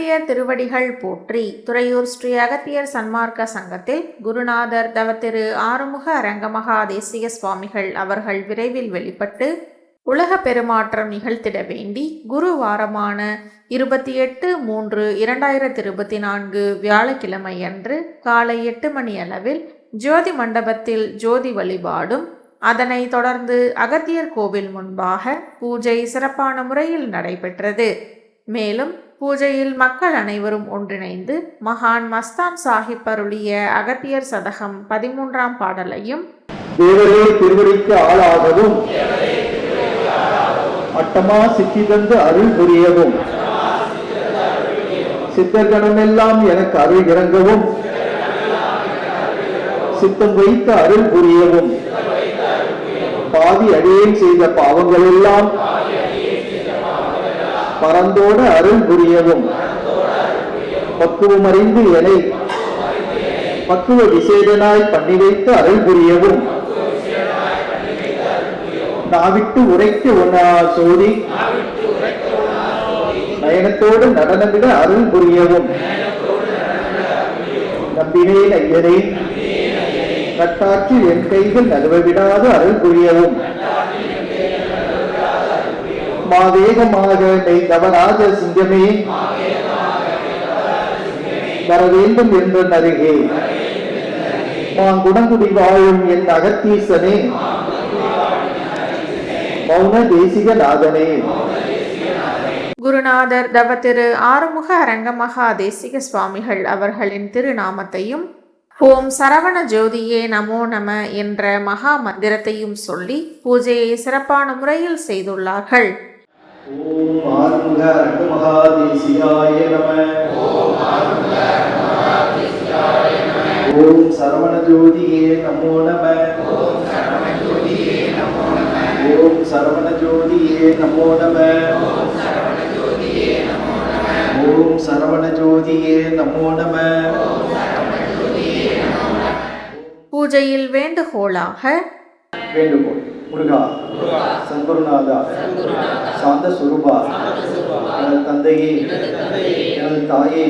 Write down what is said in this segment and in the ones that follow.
அகத்தியர் திருவடிகள் போற்றி துறையூர் ஸ்ரீ அகத்தியர் சன்மார்க்க சங்கத்தில் குருநாதர் தவத்திரு ஆறுமுக அரங்கமகா தேசிய சுவாமிகள் அவர்கள் விரைவில் வெளிப்பட்டு உலக பெருமாற்றம் நிகழ்த்திட வேண்டி குரு வாரமான இருபத்தி எட்டு மூன்று இரண்டாயிரத்தி இருபத்தி நான்கு வியாழக்கிழமை அன்று காலை எட்டு மணி அளவில் ஜோதி மண்டபத்தில் ஜோதி வழிபாடும் அதனைத் தொடர்ந்து அகத்தியர் கோவில் முன்பாக பூஜை சிறப்பான முறையில் நடைபெற்றது. மேலும் பூஜையில் மக்கள் அனைவரும் ஒன்றிணைந்து மகான் மஸ்தான் சாஹிப் அருளிய அகத்தியர் சதகம் பதிமூன்றாம் பாடலையும் தேவரே திருவடிக்கு ஆளாகவும் அட்டமா சித்தி தந்து அருள் புரியவும். சித்தர்கணமெல்லாம் எனக்கு அருள் இறங்கவும். சித்தம் வைத்து அருள் புரியவும். பாதி அடியேன் செய்த பாவங்கள் எல்லாம் பரந்தோடு அருள் புரியவும். பக்குவம் அறிந்து எனை பக்குவ விசேடனாய் பண்ணி வைத்து அருள் புரியவும். நாவிட்டு உரைத்து உன்னா சோதி. நயனத்தோடு நடனமிட அருள் புரியவும். நம்பினேன் ஐயனே நட்டாற்று என் கைகள் நழுவ விடாது அருள் புரியவும். மாவேகமாக நெய் தவராஜ சிங்கமே. வர வேண்டும் என்று நருகே நான் குணங்குடி வாழும் என் அகத்தீசனே. மௌன தேசிக நாதனே. குருநாதர் திரு ஆறுமுக அரங்கமகா தேசிக சுவாமிகள் அவர்களின் திருநாமத்தையும் ஓம் சரவண ஜோதியே நமோ நம என்ற மகா மந்திரத்தையும் சொல்லி பூஜையை சிறப்பான முறையில் செய்துள்ளார்கள். ஓம் ஆறுமுக அரங்க மகாதேசியாய நம. ஓம் சரவண ஜோதியே நமோ நம. ஓம் சரவண ஜோதியே நமோ நம. ஓம் சரவண ஜோதியே நமோ நம. பூஜையில் வேண்டுகோளாக வேண்டுகோள். முருகா சத்குருநாதா சாந்த சுரூபா எனது தந்தையே எனது தாயே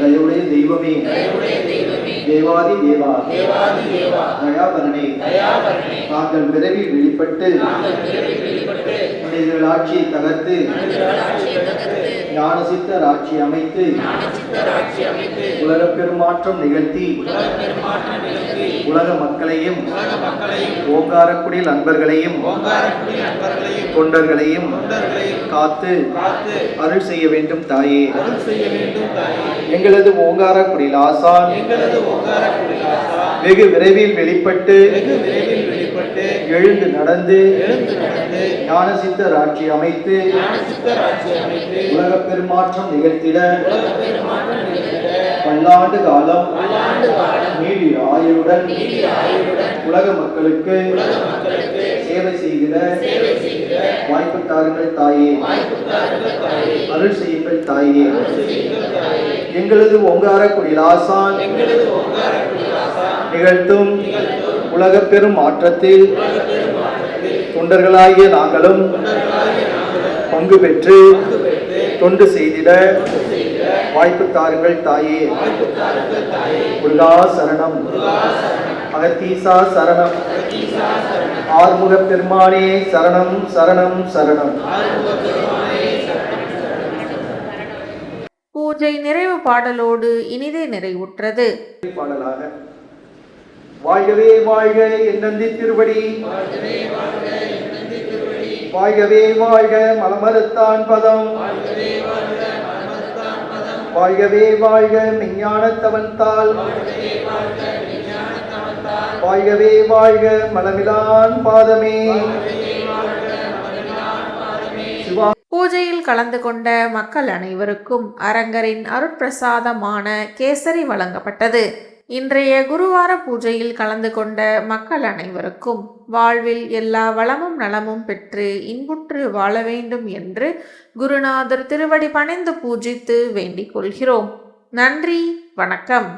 தயவுடைய தெய்வமே தேவாதி தேவா தயாபரணே தாங்கள் விரைவில் வெளிப்பட்டு மனிதர்கள் ஆட்சியை தகர்த்து ஞானசித்தர் ஆட்சி அமைத்து உலக பெருமாற்றம் நிகழ்த்தி உலக மக்களையும் ஓங்காரக்குடியில் அன்பர்களையும் தொண்டர்களையும் காத்து அருள் செய்ய வேண்டும் தாயே. எங்களது ஓங்காரக்குடியில் ஆசான் வெகு விரைவில் வெளிப்பட்டு எழுந்து நடந்து ஞானசித்தர் ஆட்சி அமைத்து உலக பெருமாற்றம் நிகழ்த்திட பல்லாண்டு காலம் நீடி ஆயுளுடன் உலக மக்களுக்கு சேவை செய்கிற வாய்ப்பு தாருங்கள் தாயே. அருள் செய்யுங்கள் தாயே. எங்களது ஓங்கார குடில் ஆசான் நிகழ்த்தும் உலக பெரும் மாற்றத்தில் தொண்டர்களாகிய நாங்களும் பங்கு பெற்று தொண்டு செய்திட வாய்ப்பு தாருங்கள் தாயே. முருகா சரணம் அகத்தீசா சரணம். ஆறுமுக பெருமானே சரணம் சரணம் சரணம். பூஜை நிறைவு பாடலோடு இனிதே நிறைவுற்றது. பாடலாக வாழ்கவே வாழ்க என் நந்தி திருவடி. வாழ்கவே வாழ்க மலமறுத்தான் பதம். வாழ்கவே வாழ்க மெஞ்ஞானத்தவன் தாள். வாழ்கவே வாழ்க மலமிலான் பாதமே. பூஜையில் கலந்து கொண்ட மக்கள் அனைவருக்கும் அரங்கரின் அருட்பிரசாதமான கேசரி வழங்கப்பட்டது. இன்றைய குருவார பூஜையில் கலந்து கொண்ட மக்கள் அனைவருக்கும் வாழ்வில் எல்லா வளமும் நலமும் பெற்று இன்புற்று வாழ வேண்டும் என்று குருநாதர் திருவடி பணிந்து பூஜித்து வேண்டிக் கொள்கிறோம். நன்றி வணக்கம்.